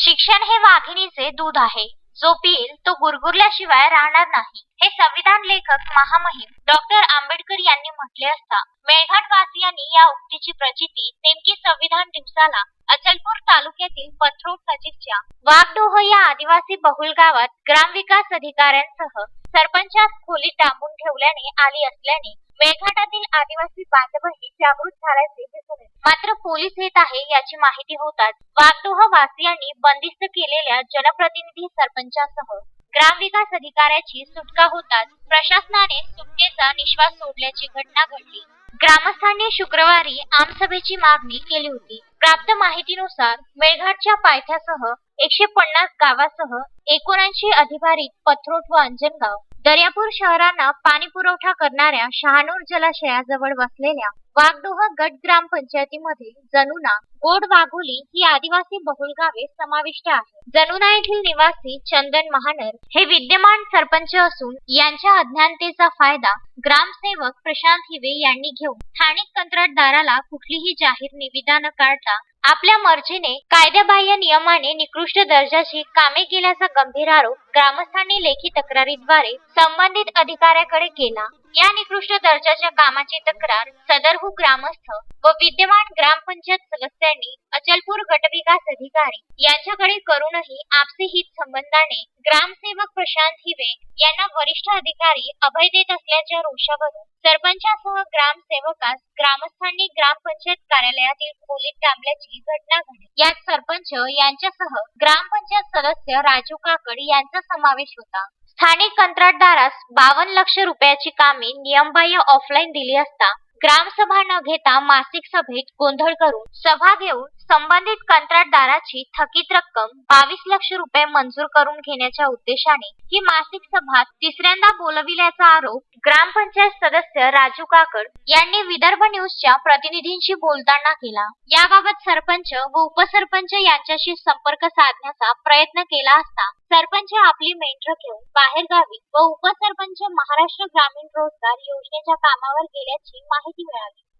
शिक्षण हे वाघिणीचे दूध आहे. जो पिईल तो गुरगुरल्याशिवाय राहणार नाही. हे संविधान लेखक महामहिम डॉक्टर आंबेडकर यांनी म्हटले असता मेळघाट वासियांनी या उक्तीची प्रचिती नेमकी संविधान दिवसाला अचलपूर तालुक्यातील पथरोड नजीकच्या वाघडोह या आदिवासी बहुल गावात ग्रामविकास अधिकाऱ्यांसह सरपंचास खोलीत डांबून ठेवल्याने आली असल्याने मेळघाटातील आदिवासी बांधवही जागृत झाल्याचे दिसून मात्र पोलीस येत आहे याची माहिती होताच वागडोह वासियांनी बंदिस्त केलेल्या जनप्रतिनिधी सरपंचासह ग्रामविकास अधिकाऱ्याची सुटका होताच प्रशासनाने सुटकेचा निश्वास सोडल्याची घटना घडली. ग्रामस्थांनी शुक्रवारी आमसभेची मागणी केली होती. प्राप्त माहितीनुसार मेळघाटच्या पायथ्यासह एकशे पन्नास गावासह एकोणऐंशी अधिभारित पथरोट व अंजनगाव दर्यापूर शहरांना पाणी पुरवठा करणाऱ्या शहानूर जलाशयाजवळ वसलेल्या वाघडोह गट ग्रामपंचायतीमध्ये जनुना गोड वाघोली ही आदिवासी बहुल गावे समाविष्ट आहे. जनुना येथील निवासी चंदन महानर हे विद्यमान सरपंच असून यांच्या अज्ञानतेचा फायदा ग्रामसेवक प्रशांत हिवे यांनी घेऊन स्थानिक कंत्राटदाराला कुठलीही जाहीर निविदा न काढता आपल्या मर्जीने कायद्याबाह्य नियमाने निकृष्ट दर्जाची कामे केल्याचा गंभीर आरोप ग्रामस्थांनी लेखी तक्रारीद्वारे संबंधित अधिकाऱ्याकडे केला. या निकृष्ट दर्जाच्या कामाची तक्रार सदरहू ग्रामस्थ व विद्यमान ग्रामपंचायत सदस्यांनी अचलपूर गटविकास अधिकारी यांच्याकडे करूनही आपसी हित संबंधाने ग्रामसेवक प्रशांत हिवे यांना वरिष्ठ अधिकारी अभय देत असल्याच्या रोषावरून सरपंचासह ग्रामसेवकास ग्रामस्थांनी ग्रामपंचायत कार्यालयातील खोलीत डांबल्याची घटना घडली. यात सरपंच यांच्यासह ग्रामपंचायत सदस्य राजू काकड यांचा समावेश होता. स्थानिक कंत्राटदारास बावन्न लक्ष रुपयाची कामे नियमबाह्य ऑफलाईन दिली असता ग्रामसभा न घेता मासिक सभेत गोंधळ करून सभा घेऊन संबंधित कंत्राटदाराची थकीत रक्कम बावीस लक्ष रुपये मंजूर करून घेण्याच्या उद्देशाने ही मासिक सभा तिसऱ्यांदा बोलविल्याचा आरोप ग्रामपंचायत सदस्य राजू काकड यांनी विदर्भ न्यूजच्या प्रतिनिधींशी बोलताना केला. याबाबत सरपंच व उपसरपंच यांच्याशी संपर्क साधण्याचा प्रयत्न केला असता सरपंच आपली मेंढर घेऊन बाहेरगावी व उपसरपंच महाराष्ट्र ग्रामीण रोजगार योजनेच्या कामावर गेल्याची माहिती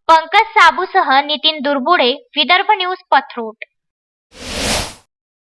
पंकज साबूसह नितीन दुर्बुडे विदर्भ न्यूज पथरोट.